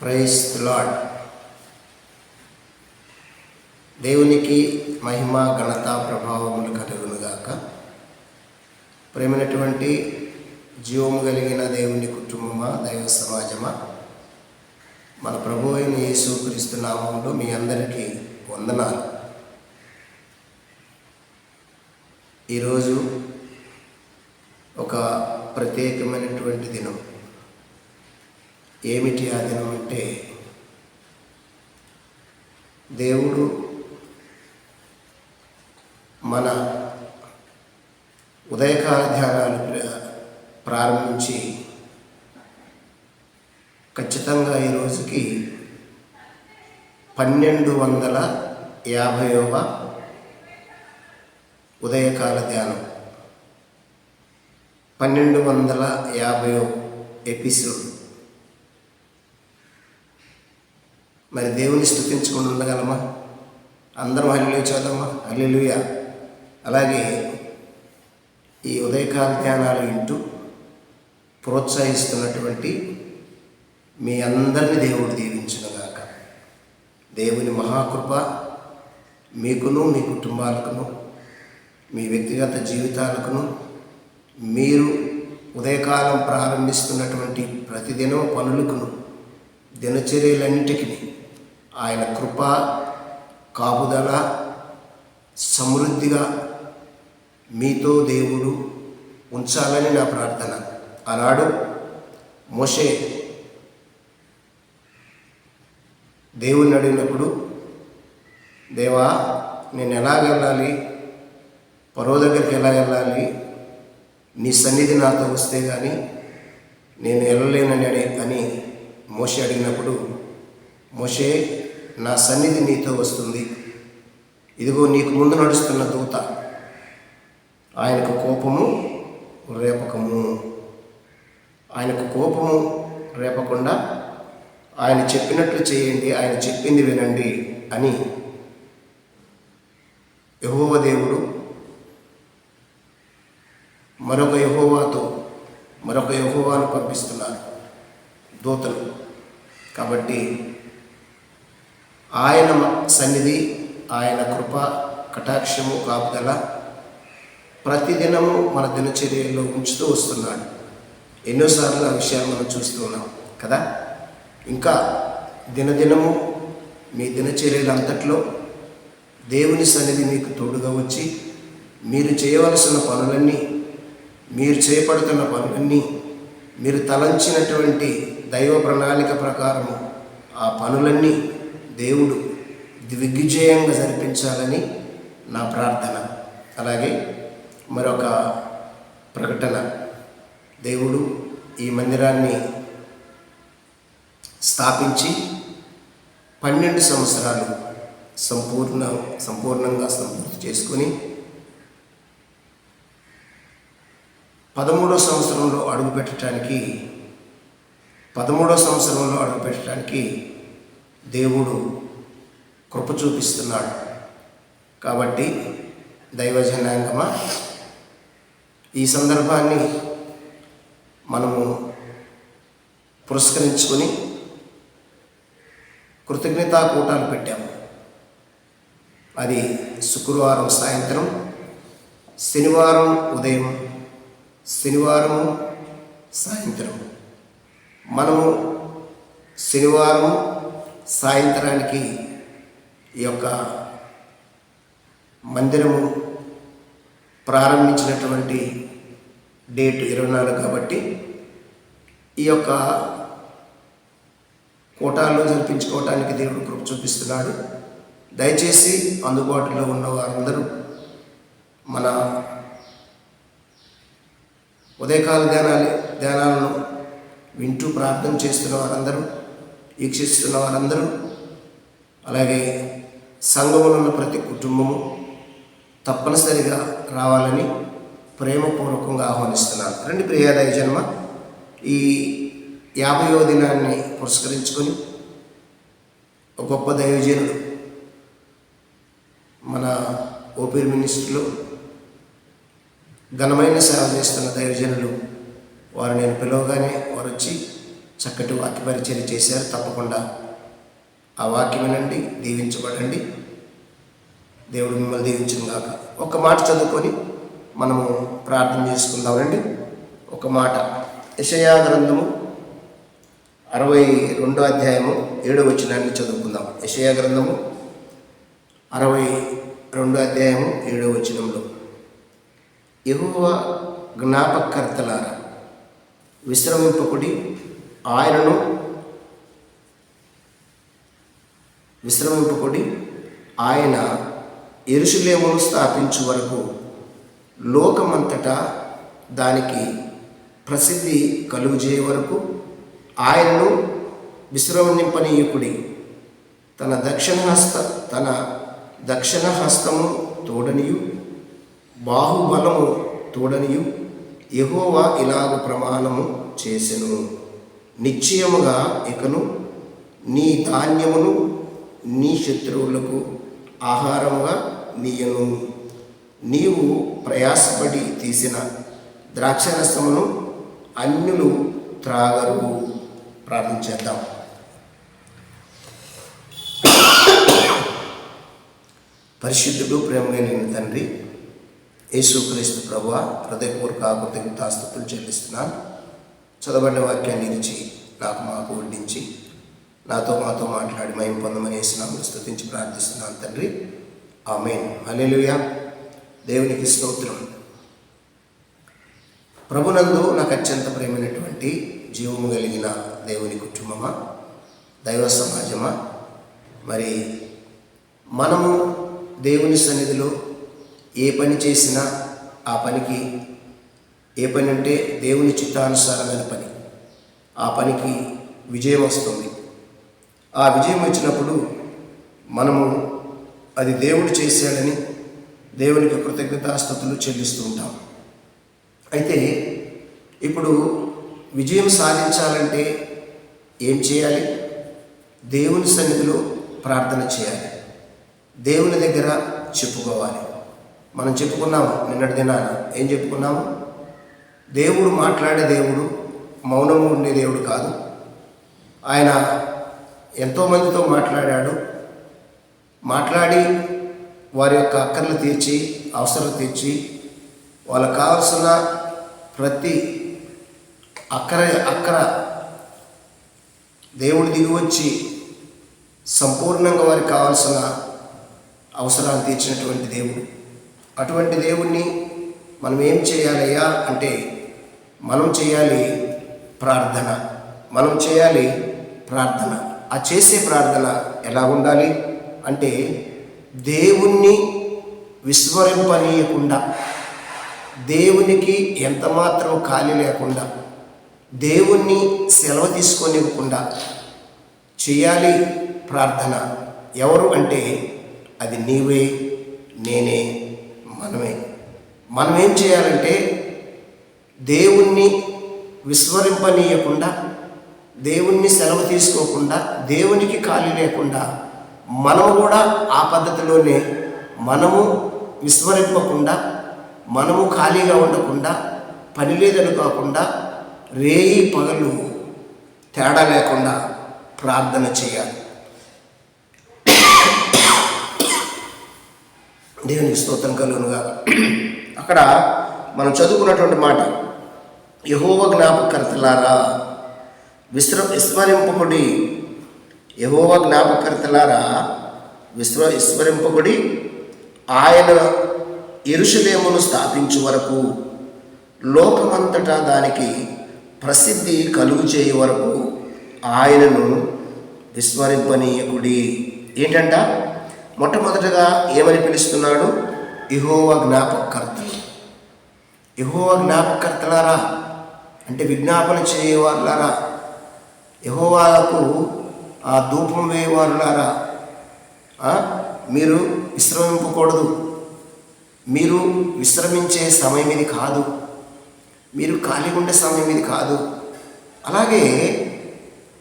Price lord దేవునికి మహిమ ఘనత ప్రభావములు కలుగునుగాక. ప్రేమైనటువంటి జీవము కలిగిన దేవుని కుటుంబమా దైవ సమాజమా? మన ప్రభు అయిన యేసు క్రీస్తు నామంలో మీ అందరికీ వందనాలు. ఈరోజు ఒక ప్రత్యేకమైనటువంటి దినం. ఏమిటి ఆ దినం అంటే దేవుడు మన ఉదయకాల ధ్యానాలు ప్రారంభించి ఖచ్చితంగా ఈ రోజుకి పన్నెండు వందల యాభైవ ఉదయకాల ధ్యానం. పన్నెండు వందల యాభై ఎపిసోడ్. మరి దేవుని స్థుతించుకుని ఉండగలమా? అందరం హల్లు చదవమా హల్లెలూయా. అలాగే ఈ ఉదయకాల ధ్యానాలు వింటూ ప్రోత్సహిస్తున్నటువంటి మీ అందరిని దేవుడు దీవించునుగాక. దేవుని మహాకృప మీకును మీ కుటుంబాలకును మీ వ్యక్తిగత జీవితాలకును మీరు ఉదయకాలం ప్రారంభిస్తున్నటువంటి ప్రతిదినం పనులకును దినచర్యలన్నిటికీ ఆయన కృప కాపుదల సమృద్ధిగా మీతో దేవుడు ఉంచాలని నా ప్రార్థన. ఆనాడు మోషే దేవుణ్ణి అడిగినప్పుడు దేవా నేను ఎలా వెళ్ళాలి? పరో దగ్గరికి ఎలా వెళ్ళాలి? నీ సన్నిధి నాతో వస్తే కానీ నేను వెళ్ళలేనని అని మోషే అడిగినప్పుడు మోషే నా సన్నిధి నీతో వస్తుంది. ఇదిగో నీకు ముందు నడుస్తున్న దూత. ఆయనకు కోపము రేపకము. ఆయనకు కోపము రేపకుండా ఆయన చెప్పినట్లు చేయండి ఆయన చెప్పింది వినండి అని యహోవ దేవుడు మరొక యహోవాతో మరొక యహోవాను పంపిస్తున్నారు దూతలు. కాబట్టి ఆయన సన్నిధి ఆయన కృప కటాక్షము కాపుదల ప్రతిదినము మన దినచర్యల్లో ఉంచుతూ వస్తున్నాడు. ఎన్నోసార్లు ఆ విషయాలు మనం చూస్తూ ఉన్నాం కదా? ఇంకా దినదినము మీ దినచర్యలు అంతట్లో దేవుని సన్నిధి మీకు తోడుగా వచ్చి మీరు చేయవలసిన పనులన్నీ మీరు చేపడుతున్న పనులన్నీ మీరు తలంచినటువంటి దైవ ప్రణాళిక ప్రకారము ఆ పనులన్నీ దేవుడు దిగ్విజయంగా జరిపించాలని నా ప్రార్థన. అలాగే మరొక ప్రకటన. దేవుడు ఈ మందిరాన్ని స్థాపించి పన్నెండు సంవత్సరాలు సంపూర్ణ సంపూర్ణంగా సంపూర్తి చేసుకొని పదమూడో సంవత్సరంలో అడుగు పెట్టడానికి పదమూడో సంవత్సరంలో అడుగు పెట్టడానికి దేవుడు కృప చూపిస్తున్నాడు. కాబట్టి దైవజనాంగమా? ఈ సందర్భాన్ని మనము పురస్కరించుకొని కృతజ్ఞతా కూటాలు పెట్టాము. అది శుక్రవారం సాయంత్రం శనివారం ఉదయం శనివారం సాయంత్రం. మనము శనివారం సాయంత్రానికి ఈ యొక్క మందిరము ప్రారంభించినటువంటి డేట్ ఇరవై నాలుగు కాబట్టి ఈ యొక్క కోటాల్లో జరిపించుకోవటానికి దేవుడు కృప చూపిస్తున్నాడు. దయచేసి అందుబాటులో ఉన్న వారందరూ మన ఉదయకాల ధ్యానాలు ధ్యానాలను వింటూ ప్రార్థన చేస్తున్న వారందరూ వీక్షిస్తున్న వారందరూ అలాగే సంఘములో ఉన్న ప్రతి కుటుంబము తప్పనిసరిగా రావాలని ప్రేమపూర్వకంగా ఆహ్వానిస్తున్నాను. రండి ప్రియ దయజన్మ ఈ యాభైవ దినాన్ని పురస్కరించుకొని ఒక గొప్ప దైవజనుడు మన ఓపెన్ మినిస్టర్లు ఘనమైన సేవ చేస్తున్న దైవజనులు వారు నేను పిలవగానే వారు వచ్చి చక్కటి వాక్య పరిచయం చేశారు. తప్పకుండా ఆ వాక్యం వినండి దీవించబడండి. దేవుడు మిమ్మల్ని దీవించిన గాక. ఒక మాట చదువుకొని మనము ప్రార్థన చేసుకుందామండి. ఒక మాట. యషయా గ్రంథము అరవై రెండో అధ్యాయము ఏడో వచనాన్ని చదువుకుందాం. యషయా గ్రంథము అరవై రెండో అధ్యాయము ఏడో వచనంలో. యహోవ జ్ఞాపకర్తలారా విశ్రమింపకుడి ఆయనను విశ్రమింపుకొని ఆయన ఎరుషులేమును స్థాపించు వరకు లోకమంతటా దానికి ప్రసిద్ధి కలుగుజేయ వరకు ఆయనను విశ్రమింపనీయకుడి తన దక్షిణ హస్త తన దక్షిణ హస్తము తోడనియు బాహుబలము తోడనియు యహోవా ఇలాగ ప్రమాణము చేసెను. నిశ్చయముగా ఇకను నీ ధాన్యమును నీ శత్రువులకు ఆహారముగా నీయను. నీవు ప్రయాసపడి తీసిన ద్రాక్షరసమును అన్యులు త్రాగరు. ప్రార్థించేద్దాం పరిశుద్ధుడు ప్రేమగలిగిన తండ్రి యేసుక్రీస్తు ప్రభు హృదయపూర్వక కృతజ్ఞతాస్తుతులు చెల్లిస్తున్నాను చదవబడిన వాక్యాన్ని ఇచ్చి నాకు మాకు వడ్డించి నాతో మాతో మాట్లాడి మయం పొందమని వేసినాము స్థుతించి ప్రార్థిస్తున్నాను తండ్రి. ఆమెన్. అలెలుయా దేవునికి స్తోత్రం. ప్రభునందు నాకు అత్యంత ప్రేమైనటువంటి జీవము కలిగిన దేవుని కుటుంబమా దైవ సమాజమా మరి మనము దేవుని సన్నిధిలో ఏ పని చేసినా ఆ పనికి ఏ పని అంటే దేవుని చిత్తానుసారమైన పని. ఆ పనికి విజయం వస్తుంది. ఆ విజయం వచ్చినప్పుడు మనము అది దేవుడు చేశాడని దేవునికి కృతజ్ఞతాస్థుతులు చెల్లిస్తూ ఉంటాం. అయితే ఇప్పుడు విజయం సాధించాలంటే ఏం చేయాలి? దేవుని సన్నిధిలో ప్రార్థన చేయాలి. దేవుని దగ్గర చెప్పుకోవాలి. మనం చెప్పుకున్నాము నిన్నటి దినాన. ఏం చెప్పుకున్నాము? దేవుడు మాట్లాడే దేవుడు మౌనము ఉండే దేవుడు కాదు. ఆయన ఎంతోమందితో మాట్లాడాడు. మాట్లాడి వారి యొక్క అక్కర్లు తీర్చి అవసరాలు తీర్చి వాళ్ళకు కావాల్సిన ప్రతి అక్కర అక్కర దేవుడు దిగి వచ్చి సంపూర్ణంగా వారికి కావాల్సిన అవసరాలు తీర్చినటువంటి దేవుడు. అటువంటి దేవుణ్ణి మనం ఏం చేయాలయ్యా అంటే మనం చేయాలి ప్రార్థన మనం చేయాలి ప్రార్థన. ఆ చేసే ప్రార్థన ఎలా ఉండాలి? అంటే దేవుణ్ణి విస్మరింపనీయకుండా దేవునికి ఎంత మాత్రం ఖాళీ లేకుండా దేవుణ్ణి సెలవు తీసుకొనివ్వకుండా చేయాలి ప్రార్థన. ఎవరు అంటే అది నీవే నేనే మనమే. మనం ఏం చేయాలంటే దేవుణ్ణి విస్మరింపనీయకుండా దేవుణ్ణి సెలవు తీసుకోకుండా దేవునికి ఖాళీ లేకుండా మనము కూడా ఆ పద్ధతిలోనే మనము విస్మరింపకుండా మనము ఖాళీగా ఉండకుండా పని లేదని కాకుండా రేయి పగలు తేడా లేకుండా ప్రార్థన చేయాలి. దేవునికి స్తోత్రం కలుగునుగా అక్కడ మనం చదువుకున్నటువంటి మాట యహోవ జ్ఞాపకర్తలారా విశ్ర విస్మరింపకుడి యహోవ జ్ఞాపకర్తలారా విశ్వ విస్మరింపకుడి ఆయన ఎరుషులేమును స్థాపించు వరకు లోకమంతటా దానికి ప్రసిద్ధి కలుగు చేయ వరకు ఆయనను విస్మరింపనీయకుడి. ఏంటంట? మొట్టమొదటగా ఏమని పిలుస్తున్నాడు? ఇహోవ జ్ఞాపకర్తలు ఇహోవ జ్ఞాపకర్తలారా అంటే విజ్ఞాపన చేయవారులారా? యహోవాలకు ఆ ధూపం వేయవారులారా? మీరు విశ్రమింపకూడదు. మీరు విశ్రమించే సమయం ఇది కాదు. మీరు ఖాళీగా ఉండే సమయం ఇది కాదు. అలాగే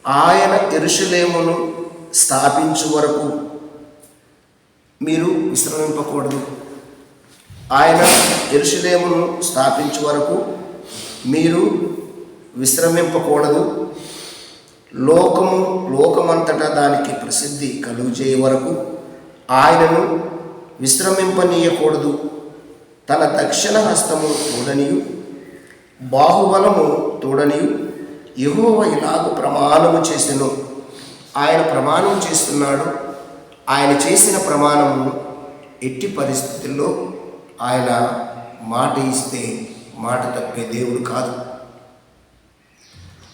ఆయన ఎరుషులేమును స్థాపించు వరకు మీరు విశ్రమింపకూడదు. ఆయన ఎరుషులేమును స్థాపించు వరకు మీరు విశ్రమింపకూడదు. లోకము లోకమంతటా దానికి ప్రసిద్ధి కలుగు చేయ వరకు ఆయనను విశ్రమింపనీయకూడదు. తన దక్షిణ హస్తము తోడనియు బాహుబలము తోడనియు ఎగువ ఇలాగు ప్రమాణము చేసెను. ఆయన ప్రమాణం చేస్తున్నాడు. ఆయన చేసిన ప్రమాణము ఎట్టి పరిస్థితుల్లో ఆయన మాట ఇస్తే మాట తప్పే దేవుడు కాదు.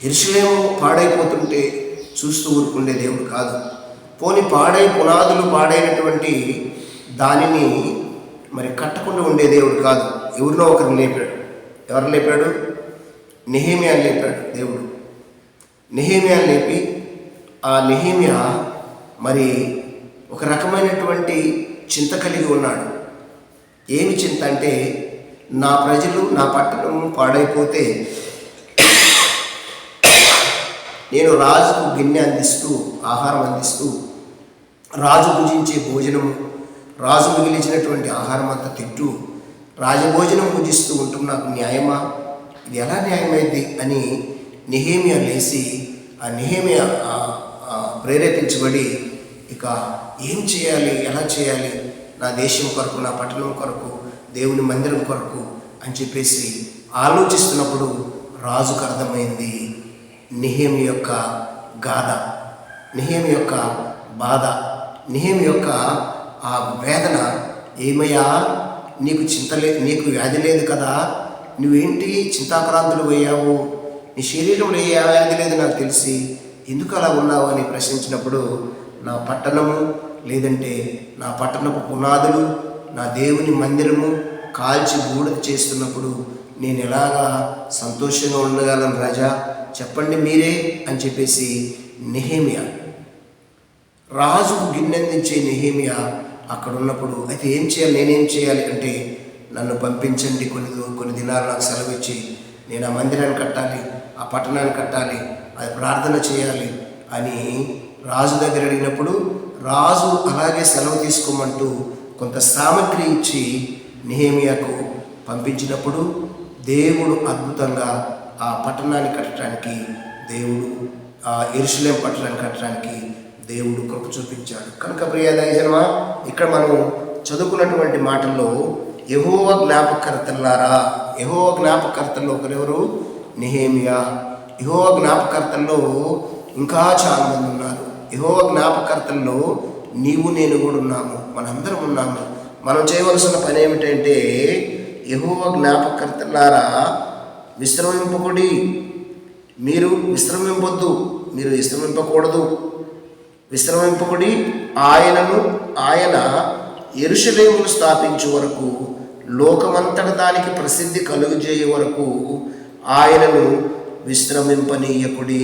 ఎరుసలేము పాడైపోతుంటే చూస్తూ ఊరుకుండే దేవుడు కాదు. పోని పాడై పునాదులు పాడైనటువంటి దానిని మరి కట్టకుండా ఉండే దేవుడు కాదు. ఎవరినో ఒకరిని లేపాడు. ఎవరు లేపాడు? నెహేమియా లేపాడు దేవుడు. నెహేమియా లేపి ఆ నెహేమియా మరి ఒక రకమైనటువంటి చింత కలిగి ఉన్నాడు. ఏమి చింత అంటే నా ప్రజలు నా పట్టణం పాడైపోతే నేను రాజుకు గిన్నె అందిస్తూ ఆహారం అందిస్తూ రాజు భుజించే భోజనము రాజు మిగిలించినటువంటి ఆహారం అంతా తింటూ రాజభోజనం పూజిస్తూ ఉంటున్న నాకు న్యాయమా? ఇది ఎలా న్యాయమైంది? అని నిహేమియా లేచి ఆ నిహేమియా ప్రేరేపించబడి ఇక ఏం చేయాలి? ఎలా చేయాలి? నా దేశం కొరకు నా పట్టణం కొరకు దేవుని మందిరం కొరకు అని చెప్పేసి ఆలోచిస్తున్నప్పుడు రాజుకు అర్థమైంది. నిహేమి యొక్క గాథ నిహేమి యొక్క బాధ నిహేమి యొక్క ఆ వేదన ఏమయ్యా నీకు చింత లే నీకు వ్యాధి లేదు కదా నువ్వేంటి చింతాక్రాంతులు పోయావు నీ శరీరంలో ఏ వ్యాధి లేదు నాకు తెలిసి ఎందుకు అలా ఉన్నావు అని ప్రశ్నించినప్పుడు నా పట్టణము లేదంటే నా పట్టణపు పునాదులు నా దేవుని మందిరము కాల్చి బూడిద చేస్తున్నప్పుడు నేను ఎలాగా సంతోషంగా ఉండగలను రాజా? చెప్పండి మీరే అని చెప్పేసి నెహేమియా రాజుకు గిన్నెందించే నెహేమియా అక్కడ ఉన్నప్పుడు అయితే ఏం చేయాలి? నేనేం చేయాలి? అంటే నన్ను పంపించండి కొన్ని కొన్ని దినాలు నాకు సెలవు ఇచ్చి నేను ఆ మందిరాన్ని కట్టాలి ఆ పట్టణాన్ని కట్టాలి అది ప్రార్థన చేయాలి అని రాజు దగ్గర అడిగినప్పుడు రాజు అలాగే సెలవు తీసుకోమంటూ కొంత సామగ్రి ఇచ్చి నెహేమియాకు పంపించినప్పుడు దేవుడు అద్భుతంగా ఆ పట్టణాన్ని కట్టడానికి దేవుడు ఆ ఎరుసలేం పట్టణాన్ని కట్టడానికి దేవుడు కృప చూపించాడు. కనుక ప్రియ ఇక్కడ మనం చదువుకున్నటువంటి మాటల్లో యహోవ జ్ఞాపకర్తలారా యహోవ జ్ఞాపకర్తల్లో ఒకరెవరు? నిహేమియా. యహోవ జ్ఞాపకర్తల్లో ఇంకా చాలామంది ఉన్నారు. యహోవ జ్ఞాపకర్తల్లో నీవు నేను కూడా ఉన్నాము. మనందరం ఉన్నాము. మనం చేయవలసిన పని ఏమిటంటే యహోవ జ్ఞాపకర్తలారా విశ్రమింపకుడి మీరు విశ్రమింపొద్దు. మీరు విశ్రమింపకూడదు. విశ్రమింపకుడి ఆయనను ఆయన ఎరుషలేమును స్థాపించే వరకు లోకమంతట దానికి ప్రసిద్ధి కలుగజేయే వరకు ఆయనను విశ్రమింపనీయకుడి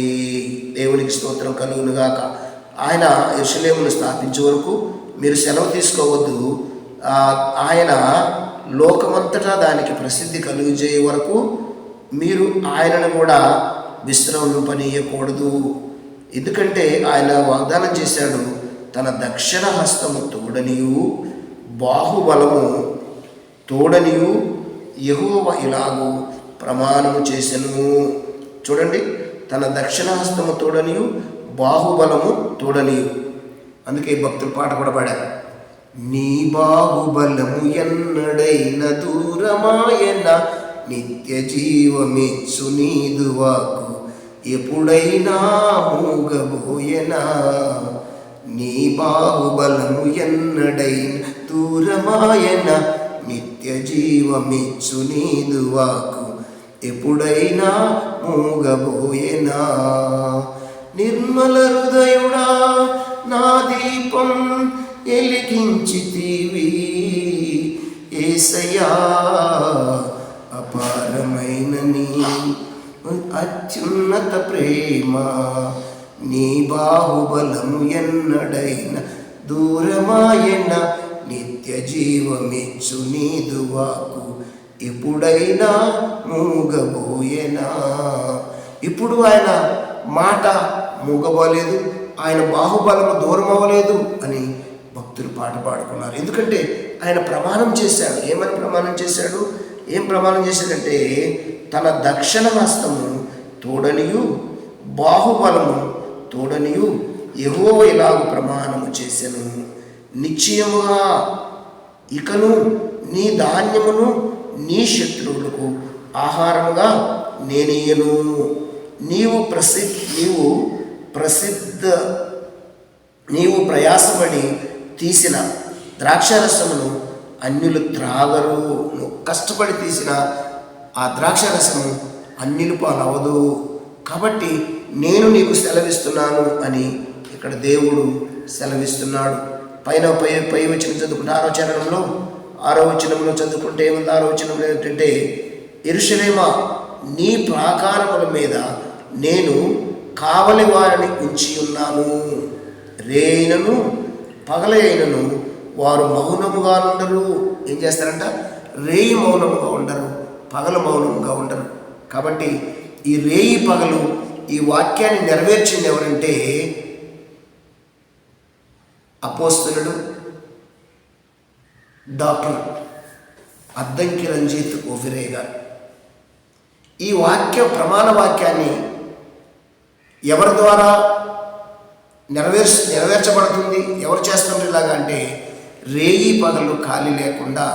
దేవునికి స్తోత్రం కలుగునుగాక. ఆయన ఎరుషలేమును స్థాపించే వరకు మీరు సెలవు తీసుకోవద్దు. ఆయన లోకమంతటా దానికి ప్రసిద్ధి కలుగజేయ వరకు మీరు ఆయనను కూడా విశ్రమింపనీయకూడదు. ఎందుకంటే ఆయన వాగ్దానం చేశాడు తన దక్షిణ హస్తము తోడనియు బాహుబలము తోడనియు యహోవ ఇలాగు ప్రమాణము చేసెను. చూడండి తన దక్షిణ హస్తము తోడనియు బాహుబలము తోడనియు. అందుకే భక్తులు పాట కూడా పాడారు. నీ బాహుబలము ఎన్నడైన దూరమాయన నిత్య జీవమిచ్చు నీదు వాకు. ఎప్పుడైనా మూగబోయనా? నీ బాహుబలము ఎన్నడైన దూరమాయన నిత్య జీవమిచ్చు నీదు వాకు. ఎప్పుడైనా మూగబోయనా? నిర్మల హృదయుడా నా దీపం ఎలిగించితివి. ఏసయా అపారమైన నీ అత్యున్నత ప్రేమ నీ బాహుబలము ఎన్నడైన దూరమాయన నిత్య జీవమిచ్చు నీదు వాకు. ఎప్పుడైనా మూగబోయేనా? ఇప్పుడు ఆయన మాట మూగబోలేదు. ఆయన బాహుబలము దూరం అవ్వలేదు అని భక్తులు పాట పాడుకున్నారు. ఎందుకంటే ఆయన ప్రమాణం చేశాడు. ఏమని ప్రమాణం చేశాడు? ఏం ప్రమాణం చేశాడంటే తన దక్షిణ హస్తము తోడనియు బాహుబలము తోడనియు యహో ఇలాగు ప్రమాణము చేశాను నిశ్చయముగా ఇకను నీ ధాన్యమును నీ శత్రువులకు ఆహారముగా నేనేయను నీవు ప్రసిద్ధి నీవు ప్రసిద్ధ నీవు ప్రయాసపడి తీసిన ద్రాక్షారసమును అన్యులు త్రాగరు. నువ్వు కష్టపడి తీసిన ఆ ద్రాక్షారసము అన్యులు పాలవదు కాబట్టి నేను నీకు సెలవిస్తున్నాను అని ఇక్కడ దేవుడు సెలవిస్తున్నాడు. పైన పై పై వచ్చిన చదువుకుంటే ఆరో చరణంలో ఆరో వచనంలో చదువుకుంటే ఏముంది? ఆరో వచనంలో ఏంటంటే ఎరుషలేమా నీ ప్రాకారముల మీద నేను కావలి వారిని ఉంచి ఉన్నాను. రేయినను పగలైనను వారు మౌనముగా ఉండరు. ఏం చేస్తారంట? రేయి మౌనముగా ఉండరు పగలు మౌనముగా ఉండరు. కాబట్టి ఈ రేయి పగలు ఈ వాక్యాన్ని నెరవేర్చింది ఎవరంటే అపోస్తులుడు డాక్టర్ అద్దంకి రంజిత్ ఓఫిరే గారు. ఈ వాక్య ప్రమాణ వాక్యాన్ని ఎవరి ద్వారా నెరవేర్చ నెరవేర్చబడుతుంది ఎవరు చేస్తుంటారు ఇలాగా అంటే రేయి పగలు ఖాళీ లేకుండా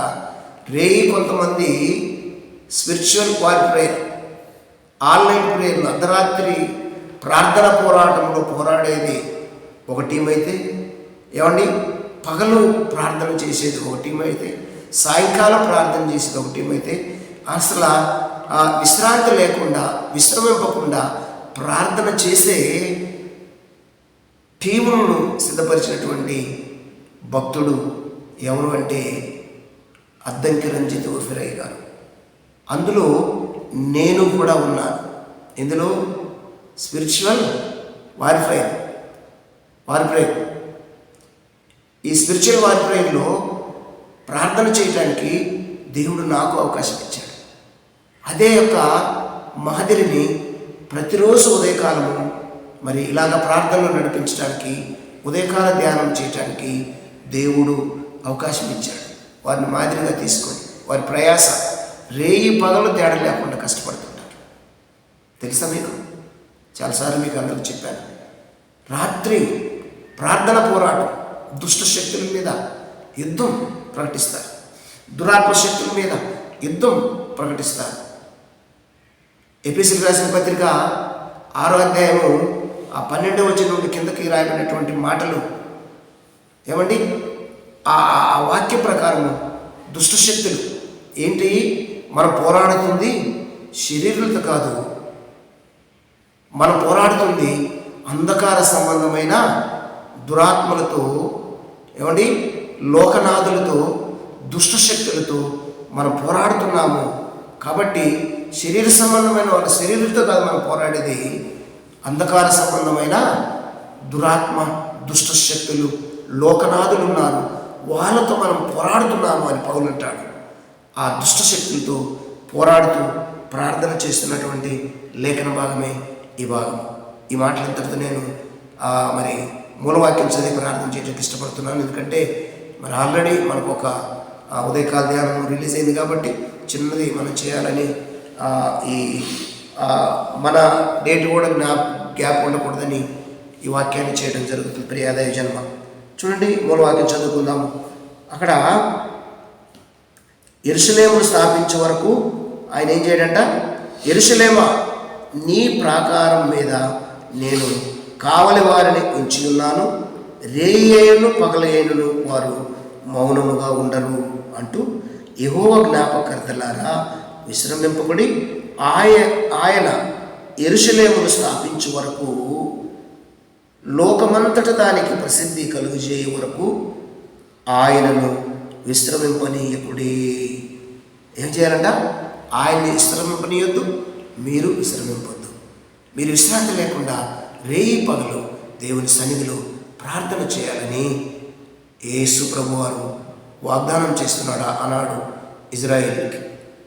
రేయి కొంతమంది స్పిరిచువల్ వార్ ప్రేయర్ ఆన్లైన్ ప్రేయర్లు అర్ధరాత్రి ప్రార్థన పోరాటంలో పోరాడేది ఒక టీం అయితే ఏమండి? పగలు ప్రార్థన చేసేది ఒక టీం అయితే సాయంకాలం ప్రార్థన చేసేది ఒక టీం అయితే అసలు ఆ విశ్రాంతి లేకుండా విశ్రమింపకుండా ప్రార్థన చేసే టీములను సిద్ధపరిచినటువంటి భక్తుడు ఎవరు అంటే అద్దంకి రంజిత్ ఉర్ఫిరయ్య గారు. అందులో నేను కూడా ఉన్నాను. ఇందులో స్పిరిచువల్ వారిఫైర్ వారిఫైర్ ఈ స్పిరిచువల్ వారిఫైర్లో ప్రార్థన చేయడానికి దేవుడు నాకు అవకాశం ఇచ్చాడు. అదే యొక్క మహదిరిని ప్రతిరోజు ఉదయకాలము మరి ఇలాగ ప్రార్థనలు నడిపించడానికి ఉదయకాల ధ్యానం చేయడానికి దేవుడు అవకాశం ఇచ్చాడు. వారిని మాదిరిగా తీసుకొని వారి ప్రయాస రేయి పగలు తేడా లేకుండా కష్టపడుతుంటారు. తెలుసా మీకు? చాలాసార్లు మీకు అందరికి చెప్పాను. రాత్రి ప్రార్థన పోరాటం దుష్ట శక్తుల మీద యుద్ధం ప్రకటిస్తారు. దురాత్మ శక్తుల మీద యుద్ధం ప్రకటిస్తారు. ఎపిసిల్ రాసిన పత్రిక ఆరో అధ్యాయము ఆ పన్నెండవ వచ్చిన నుండి కిందకి రాయబడినటువంటి మాటలు. ఏమండి? ఆ ఆ వాక్య ప్రకారము దుష్ట శక్తులు ఏంటి? మనం పోరాడుతుంది శరీరులతో కాదు. మనం పోరాడుతుంది అంధకార సంబంధమైన దురాత్మలతో ఏమండి? లోకనాథులతో దుష్ట శక్తులతో మనం పోరాడుతున్నాము. కాబట్టి శరీర సంబంధమైన వాళ్ళ శరీరంతో కాదు మనం పోరాడేది అంధకార సంబంధమైన దురాత్మ దుష్ట శక్తులు లోకనాథులు ఉన్నారు వాళ్ళతో మనం పోరాడుతున్నాము అని పౌలు అంటాడు. ఆ దుష్ట శక్తులతో పోరాడుతూ ప్రార్థన చేస్తున్నటువంటి లేఖన భాగమే ఈ భాగం. ఈ మాటలు ఇంతటితో నేను మరి మూలవాక్యం చదివి ప్రార్థన చేయడానికి ఇష్టపడుతున్నాను. ఎందుకంటే మరి ఆల్రెడీ మనకు ఒక ఉదయకాల ధ్యానం రిలీజ్ అయింది కాబట్టి చిన్నది మనం చేయాలని ఈ మన డేట్ కూడా నా గ్యాప్ ఉండకూడదని ఈ వాక్యాన్ని చేయడం జరుగుతుంది. ప్రియాదయ జన్మ. చూడండి మూలవాక్యం చదువుకుందాము. అక్కడ ఎరుసలేము స్థాపించే వరకు ఆయన ఏం చేయడంట? ఎరుసలేమ నీ ప్రాకారం మీద నేను కావలి వారిని ఉంచి ఉన్నాను రేయేను పగలయేనును వారు మౌనముగా ఉండరు అంటూ యహోవ జ్ఞాపకర్తలారా విశ్రమింపబడి ఆయ ఆయన ఎరుసలేమును స్థాపించే వరకు లోకమంతట దానికి ప్రసిద్ధి కలుగజేయ వరకు ఆయనను విశ్రమింపనీయకుడే. ఏం చేయాలంట? ఆయన్ని విశ్రమింపనీయొద్దు మీరు విశ్రమింపొద్దు. మీరు విశ్రాంతి లేకుండా రేయి పగలు దేవుని సన్నిధిలో ప్రార్థన చేయాలని యేసు ప్రభువారు వాగ్దానం చేస్తున్నాడా? అన్నాడు ఇజ్రాయేల్కి.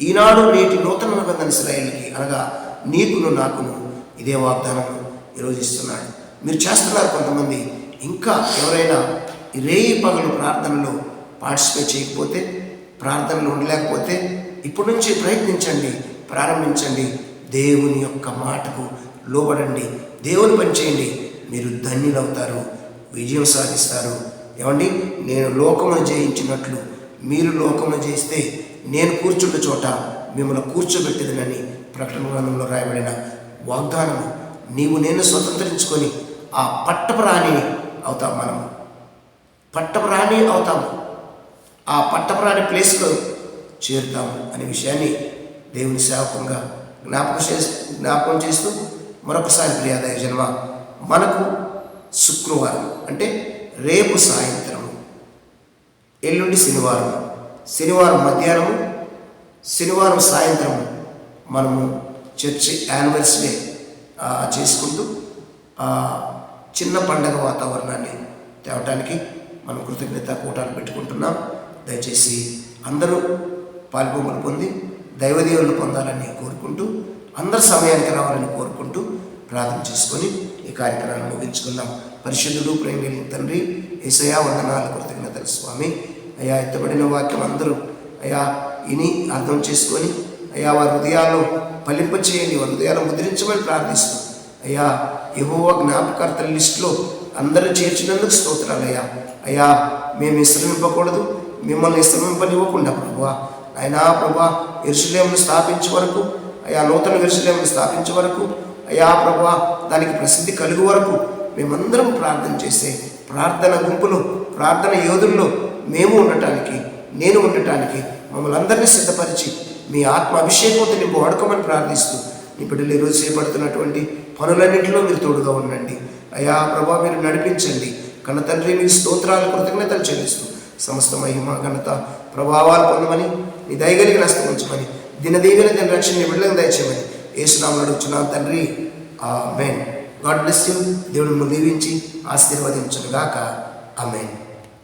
ఈనాడు నేటి నూతన నిబంధన ఇస్రాయేల్కి అనగా నీకును నాకును ఇదే వాగ్దానం ఈరోజు ఇస్తున్నాడు. మీరు చేస్తున్నారు కొంతమంది. ఇంకా ఎవరైనా రేయి పగలు ప్రార్థనలో పార్టిసిపేట్ చేయకపోతే ప్రార్థనలు ఉండలేకపోతే ఇప్పటి నుంచి ప్రయత్నించండి ప్రారంభించండి. దేవుని యొక్క మాటకు లోబడండి. దేవుని పని చేయండి. మీరు ధన్యులవుతారు. విజయం సాధిస్తారు. ఏమండి? నేను లోకమును జయించినట్లు మీరు లోకమును జయిస్తే నేను కూర్చున్న చోట మిమ్మల్ని కూర్చోబెట్టేదనని ప్రకటన గ్రంథంలో రాయబడిన వాగ్దానము నీవు నేను స్వతంత్రించుకొని ఆ పట్టపురాణి అవుతాం మనము. పట్టపురాణి అవుతాము. ఆ పట్టపురాణి ప్లేస్లో చేరుతాము అనే విషయాన్ని దేవుని సేవకంగా జ్ఞాపకం చేసి జ్ఞాపకం చేస్తూ మరొకసారి ప్రియాదాయ జన్మ మనకు శుక్రవారం అంటే రేపు సాయంత్రం ఎల్లుండి శనివారం. శనివారం మధ్యాహ్నము శనివారం సాయంత్రం మనము చర్చి యానివర్సరీ చేసుకుంటూ చిన్న పండగ వాతావరణాన్ని తేవటానికి మనం కృతజ్ఞత కూటాలు పెట్టుకుంటున్నాం. దయచేసి అందరూ పాల్గొమలు పొంది దైవదేవులు పొందాలని కోరుకుంటూ అందరి సమయానికి రావాలని కోరుకుంటూ ప్రార్థన చేసుకొని ఈ కార్యక్రమాన్ని ముగించుకుందాం. పరిశుద్ధుడు ప్రేమ తండ్రి ఏసయా వందనాలు కృతజ్ఞతలు స్వామి. అయ్యా ఎత్తబడిన వాక్యం అందరూ అయ్యా ఇని అర్థం చేసుకొని అయ్యా వారి హృదయాల్లో ఫలింప చేయండి వారి హృదయాలను ముద్రించమని ప్రార్థిస్తూ అయ్యా యహోవ జ్ఞాపకర్తల లిస్టులో అందరూ చేర్చినందుకు స్తోత్రాలయ్యా అయ్యా. మేము విశ్రమింపకూడదు మిమ్మల్ని విశ్రమింపనివ్వకుండా ప్రభువా. అయినా ప్రభా ఎరుసలేమును స్థాపించే వరకు అయ్యా నూతన ఎరుసలేమును స్థాపించే వరకు అయ్యా ప్రభా దానికి ప్రసిద్ధి కలుగు వరకు మేమందరం ప్రార్థన చేసే ప్రార్థన గుంపులు ప్రార్థన యోధుల్లో మేము ఉండటానికి నేను ఉండటానికి మమ్మల్ని అందరినీ సిద్ధపరిచి మీ ఆత్మ అభిషేకంతో నింపు వాడుకోమని ప్రార్థిస్తూ నీ బిడ్డలు ఈరోజు చేపడుతున్నటువంటి పనులన్నింటిలో మీరు తోడుగా ఉండండి. అయా ప్రభా మీరు నడిపించండి. కన్న తండ్రి మీ స్తోత్రాలు కృతజ్ఞతలు చెల్లిస్తూ సమస్త మహిమ ఘనత ప్రభావాలు పొందమని నీ దయగలిగిన హస్తం ఉంచమని దినదీవిన దీని రక్షణ నీ బిడ్డలకు దయచేయమని ఏసునామలు అడుగుచున్నాను తండ్రి. ఆ మెయిన్ గాడ్ బ్లెస్ యూ. దేవుడు దీవించి ఆ ఆమెన్.